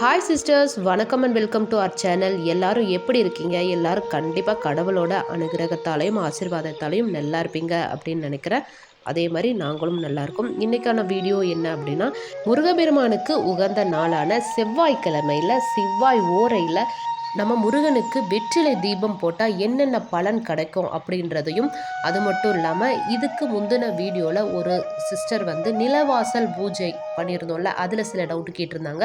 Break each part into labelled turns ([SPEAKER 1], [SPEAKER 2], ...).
[SPEAKER 1] Hi sisters வணக்கம் and welcome to our channel எல்லாரும் எப்படி இருக்கீங்க? எல்லாரும் கண்டிப்பாக கடவுளோட அனுகிரகத்தாலையும் ஆசீர்வாதத்தாலையும் நல்லா இருப்பீங்க அப்படின்னு நினைக்கிறேன். அதே மாதிரி நாங்களும் நல்லாயிருக்கும் இன்றைக்கான வீடியோ என்ன அப்படின்னா முருகபெருமானுக்கு உகந்த நாளான செவ்வாய்க்கிழமையில் செவ்வாய் ஓரையில் நம்ம முருகனுக்கு வெற்றிலை தீபம் போட்டால் என்னென்ன பலன் கிடைக்கும் அப்படின்றதையும் அது மட்டும் இல்லாமல் இதுக்கு முந்தின வீடியோவில் ஒரு சிஸ்டர் வந்து நிலவாசல் பூஜை பண்ணியிருந்தோம்ல அதில் சில டவுட் கேட்டிருந்தாங்க.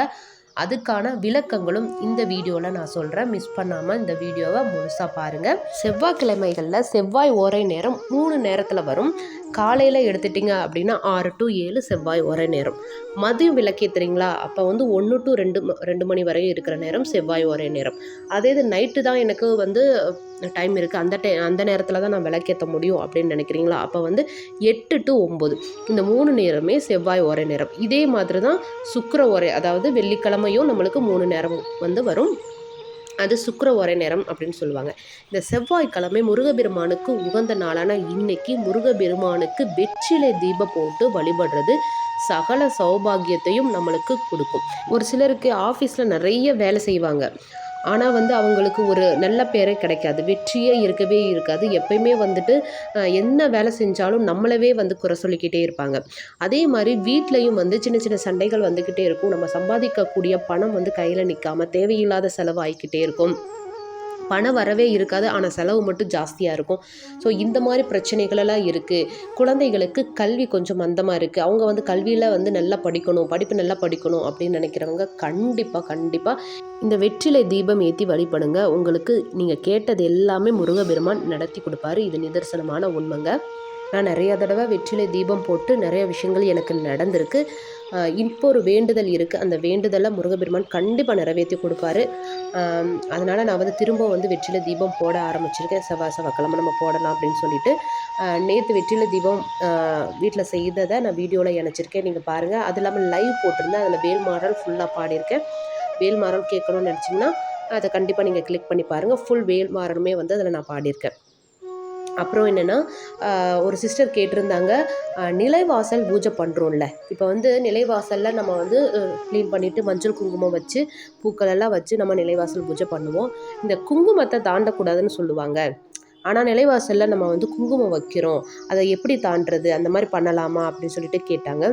[SPEAKER 1] அதுக்கான விளக்கங்களும் இந்த வீடியோவில் நான் சொல்கிறேன் மிஸ் பண்ணாமல் இந்த வீடியோவை முழுசாக பாருங்கள் செவ்வாய்க்கிழமைகளில் செவ்வாய் ஒரே நேரம் மூணு நேரத்தில் வரும். காலையில் எடுத்துட்டிங்க அப்படின்னா ஆறு டு ஏழு செவ்வாய் ஒரே நேரம். மதியம் விளக்கேற்றுறீங்களா அப்போ வந்து ஒன்று டு ரெண்டு ம- ரெண்டு மணி வரையும் இருக்கிற நேரம் செவ்வாய் ஒரே நேரம். அதே இது நைட்டு தான் எனக்கு வந்து டைம் இருக்குது அந்த டை அந்த நேரத்தில் தான் நான் விளக்கேற்ற முடியும் அப்படின்னு நினைக்கிறீங்களா? அப்போ வந்து எட்டு டு ஒம்பது. இந்த மூணு நேரமே செவ்வாய் ஒரே நேரம். இதே மாதிரி தான் சுக்கிர ஒரே அதாவது வெள்ளிக்கிழமை வெள்ளிக்கிழமையும் நம்மளுக்கு மூணு நேரம் வந்து வரும். அது சுக்கர ஒரே நேரம் அப்படின்னு சொல்லுவாங்க. இந்த செவ்வாய்க்கிழமை முருகபெருமானுக்கு உகந்த நாளான இன்னைக்கு முருகபெருமானுக்கு வெற்றிலை தீபம் போட்டு வழிபடுறது சகல சௌபாகியத்தையும் நம்மளுக்கு கொடுக்கும். ஒரு சிலருக்கு ஆஃபீஸில் நிறைய வேலை செய்வாங்க. ஆனால் வந்து அவங்களுக்கு ஒரு நல்ல பேரே கிடைக்காது. வெற்றியே இருக்கவே இருக்காது. எப்பயுமே வந்துட்டு என்ன வேலை செஞ்சாலும் நம்மளவே வந்து குறை சொல்லிக்கிட்டே இருப்பாங்க. அதே மாதிரி வீட்லேயும் வந்து சின்ன சின்ன சண்டைகள் வந்துக்கிட்டே இருக்கும். நம்ம சம்பாதிக்கக்கூடிய பணம் வந்து கையில் நிற்காம தேவையில்லாத செலவு ஆகிக்கிட்டே இருக்கும். பணம் வரவே இருக்காது ஆனால் செலவு மட்டும் ஜாஸ்தியாக இருக்கும். ஸோ இந்த மாதிரி பிரச்சனைகளெல்லாம் இருக்குது குழந்தைகளுக்கு கல்வி கொஞ்சம் மந்தமாக இருக்குது அவங்க வந்து கல்வியில் வந்து நல்லா படிக்கணும் படிப்பு நல்லா படிக்கணும் அப்படின்னு நினைக்கிறவங்க கண்டிப்பாக கண்டிப்பாக இந்த வெற்றிலை தீபம் ஏற்றி வழிபடுங்க. உங்களுக்கு நீங்கள் கேட்டது எல்லாமே முருகபெருமான் நடத்தி கொடுப்பாரு. இது நிதர்சனமான உண்மைங்க. நான் நிறைய தடவை வெற்றிலை தீபம் போட்டு நிறைய விஷயங்கள் எனக்கு நடந்திருக்கு. இப்போ ஒரு வேண்டுதல் இருக்குது அந்த வேண்டுதலை முருகபெருமான் கண்டிப்பாக நிறைவேற்றி கொடுப்பாரு. அதனால் நான் வந்து திரும்ப வந்து வெற்றிலை தீபம் போட ஆரம்பிச்சிருக்கேன். செவ்வாய் செவ்வாய்க்கிழமை நம்ம போடலாம் அப்படின்னு சொல்லிட்டு. நேற்று வெற்றிலை தீபம் வீட்டில் செய்ததை நான் வீடியோவில் இணைச்சிருக்கேன். நீங்கள் பாருங்கள் அது இல்லாமல் லைவ் போட்டிருந்தேன். அதில் வேல் மாடல் ஃபுல்லாக பாடியிருக்கேன். வேல் மாறல் கேட்கணும்னு நினச்சிங்கன்னா அதை கண்டிப்பாக நீங்கள் கிளிக் பண்ணி பாருங்கள் ஃபுல் வேல் மாறலுமே வந்து அதில் நான் பாடியிருக்கேன். அப்புறம் என்னென்னா ஒரு சிஸ்டர் கேட்டிருந்தாங்க நிலைவாசல் பூஜை பண்ணுறோம்ல இப்போ வந்து நிலைவாசலில் நம்ம வந்து க்ளீன் பண்ணிவிட்டு மஞ்சள் குங்குமம் வச்சு பூக்கள் எல்லாம் வச்சு நம்ம நிலைவாசல் பூஜை பண்ணுவோம். இந்த குங்குமத்தை தாண்டக்கூடாதுன்னு சொல்லுவாங்க. ஆனால் நிலைவாசலில் நம்ம வந்து குங்குமம் வைக்கிறோம். அதை எப்படி தாண்டுறது? அந்த மாதிரி பண்ணலாமா? அப்படின்னு சொல்லிட்டு கேட்டாங்க.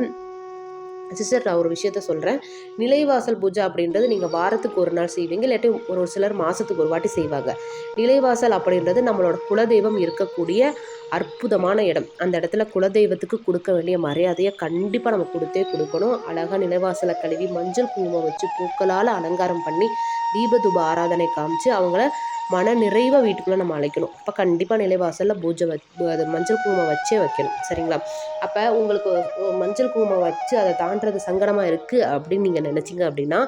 [SPEAKER 1] சிஸ்டர் நான் ஒரு விஷயத்த சொல்கிறேன் நிலைவாசல் பூஜை அப்படின்றது நீங்கள் வாரத்துக்கு ஒரு நாள் செய்வீங்க இல்லாட்டி ஒரு ஒரு சிலர் மாதத்துக்கு ஒரு வாட்டி செய்வாங்க. நிலைவாசல் அப்படின்றது நம்மளோட குலதெய்வம் இருக்கக்கூடிய அற்புதமான இடம். அந்த இடத்துல குலதெய்வத்துக்கு கொடுக்க வேண்டிய மரியாதையை கண்டிப்பாக நம்ம கொடுத்தே கொடுக்கணும். அழகாக நிலைவாசலை கழுவி மஞ்சள் குங்குமம் வச்சு பூக்களால் அலங்காரம் பண்ணி தீபதூப ஆராதனை காமிச்சு அவங்கள மன நிறைவாக வீட்டுக்குள்ளே நம்ம அழைக்கணும். அப்போ கண்டிப்பாக நிலைவாசலில் பூஜை வ அது மஞ்சள் குங்குமம் வச்சே வைக்கணும். சரிங்களா? அப்போ உங்களுக்கு மஞ்சள் குங்குமம் வச்சு அதை தாண்டுறது சங்கடமாக இருக்குது அப்படின்னு நீங்கள் நினச்சிங்க அப்படின்னா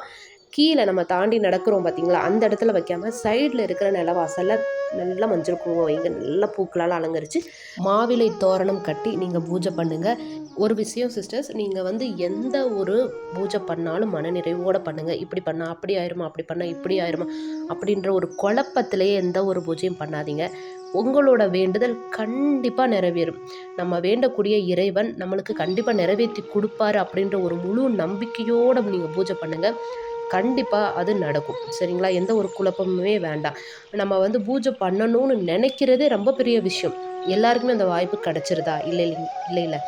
[SPEAKER 1] கீழே நம்ம தாண்டி நடக்கிறோம் பார்த்தீங்களா அந்த இடத்துல வைக்காமல் சைடில் இருக்கிற நிலவாசலில் நல்லா மஞ்சள் குங்குமம் வைங்க. நல்லா பூக்களால் அலங்கரித்து மாவிலை தோரணம் கட்டி நீங்கள் பூஜை பண்ணுங்கள் ஒரு விஷயம் சிஸ்டர்ஸ் நீங்கள் வந்து எந்த ஒரு பூஜை பண்ணாலும் மனநிறைவோடு பண்ணுங்கள் இப்படி பண்ணால் அப்படி ஆயிருமா அப்படி பண்ணால் இப்படி ஆயிருமா அப்படின்ற ஒரு குழப்பத்திலேயே எந்த ஒரு பூஜையும் பண்ணாதீங்க. உங்களோட வேண்டுதல் கண்டிப்பாக நிறைவேறும். நம்ம வேண்டக்கூடிய இறைவன் நம்மளுக்கு கண்டிப்பாக நிறைவேற்றி கொடுப்பாரு அப்படின்ற ஒரு முழு நம்பிக்கையோடு நீங்கள் பூஜை பண்ணுங்கள் கண்டிப்பாக அது நடக்கும். சரிங்களா? எந்த ஒரு குழப்பமுமே வேண்டாம். நம்ம வந்து பூஜை பண்ணணும்னு நினைக்கிறதே ரொம்ப பெரிய விஷயம். எல்லாருக்குமே அந்த வாய்ப்பு கிடச்சிருதா? இல்லை இல்லை இல்லை இல்லை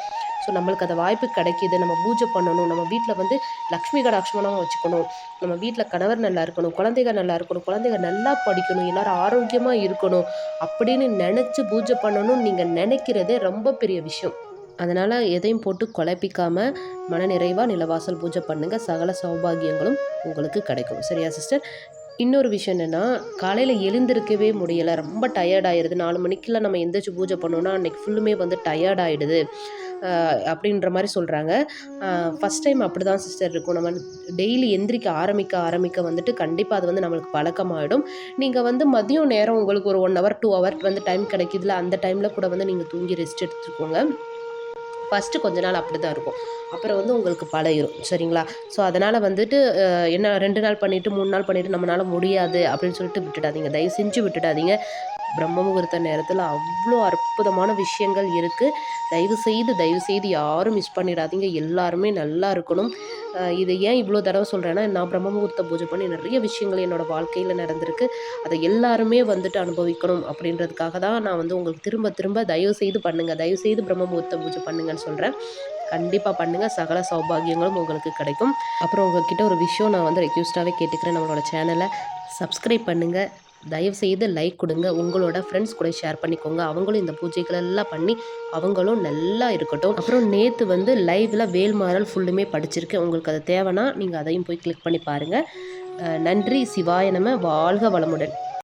[SPEAKER 1] ஸோ நம்மளுக்கு அந்த வாய்ப்பு கிடைக்கிது. நம்ம பூஜை பண்ணணும். நம்ம வீட்டில் வந்து லக்ஷ்மி கடாட்சமாக வச்சுக்கணும். நம்ம வீட்டில் கணவர் நல்லா இருக்கணும். குழந்தைகள் நல்லா இருக்கணும். குழந்தைங்க நல்லா படிக்கணும். எல்லோரும் ஆரோக்கியமாக இருக்கணும் அப்படின்னு நினச்சி பூஜை பண்ணணும்னு நீங்கள் நினைக்கிறதே ரொம்ப பெரிய விஷயம். அதனால் எதையும் போட்டு குழப்பிக்காமல் மனநிறைவாக நிலவாசல் பூஜை பண்ணுங்கள் சகல சௌபாகியங்களும் உங்களுக்கு கிடைக்கும். சரியா சிஸ்டர்? இன்னொரு விஷயம் என்னென்னா காலையில் எழுந்திருக்கவே முடியலை. ரொம்ப டயர்ட் ஆயிடுது நாலு மணிக்கெல்லாம் நம்ம எந்திரிச்சு பூஜை பண்ணோன்னா அன்றைக்கி ஃபுல்லுமே வந்து டயர்ட் ஆகிடுது அப்படின்ற மாதிரி சொல்கிறாங்க ஃபஸ்ட் டைம் அப்படி தான் சிஸ்டர் இருக்கும். நம்ம டெய்லி எந்திரிக்க ஆரம்பிக்க ஆரம்பிக்க வந்துட்டு கண்டிப்பாக அது வந்து நம்மளுக்கு பழக்கமாகிடும் நீங்கள் வந்து மதியம் நேரம் உங்களுக்கு ஒரு ஒன் ஹவர் டூ ஹவர் வந்து டைம் கிடைக்குதுல அந்த டைமில் கூட வந்து நீங்கள் தூங்கி ரெஸ்ட் எடுத்துக்கோங்க. ஃபஸ்ட்டு கொஞ்ச நாள் அப்படி தான் இருக்கும். அப்புறம் வந்து உங்களுக்கு பழகிரும். சரிங்களா? ஸோ அதனால் வந்துட்டு என்ன ரெண்டு நாள் பண்ணிவிட்டு மூணு நாள் பண்ணிவிட்டு நம்மளால் முடியாது அப்படின்னு சொல்லிட்டு விட்டுடாதீங்க. தயவு செஞ்சு விட்டுடாதீங்க. பிரம்ம முகூர்த்த நேரத்தில் அவ்வளோ அற்புதமான விஷயங்கள் இருக்குது தயவு செய்து தயவு செய்து யாரும் மிஸ் பண்ணிடாதீங்க. எல்லாருமே நல்லா இருக்கணும். இது ஏன் இவ்வளோ தடவை சொல்கிறேன்னா நான் பிரம்ம முகூர்த்த பூஜை பண்ணி நிறைய விஷயங்கள் என்னோடய வாழ்க்கையில் நடந்திருக்கு. அதை எல்லாருமே வந்துட்டு அனுபவிக்கணும் அப்படின்றதுக்காக தான் நான் வந்து உங்களுக்கு திரும்ப திரும்ப தயவு செய்து பண்ணுங்கள் தயவு செய்து பிரம்ம முகூர்த்த பூஜை பண்ணுங்கன்னு சொல்கிறேன் கண்டிப்பாக பண்ணுங்கள் சகல சௌபாகியங்களும் உங்களுக்கு கிடைக்கும். அப்புறம் உங்ககிட்ட ஒரு விஷயம் நான் வந்து ரெக்யூஸ்டாகவே கேட்டுக்கிறேன். நம்மளோட சேனலை சப்ஸ்கிரைப் பண்ணுங்கள் தயவு செய்து லைக் கொடுங்க. உங்களோட ஃப்ரெண்ட்ஸ் கூட ஷேர் பண்ணிக்கோங்க. அவங்களும் இந்த பூஜைகள் எல்லாம் பண்ணி அவங்களும் நல்லா இருக்கட்டும். அப்புறம் நேற்று வந்து லைவில் வேல்மாறல் ஃபுல்லுமே படிச்சிருக்கேன். உங்களுக்கு அது தேவைன்னா நீங்கள் அதையும் போய் கிளிக் பண்ணி பாருங்கள் நன்றி. சிவாய நம்ம வாழ்க வளமுடன்.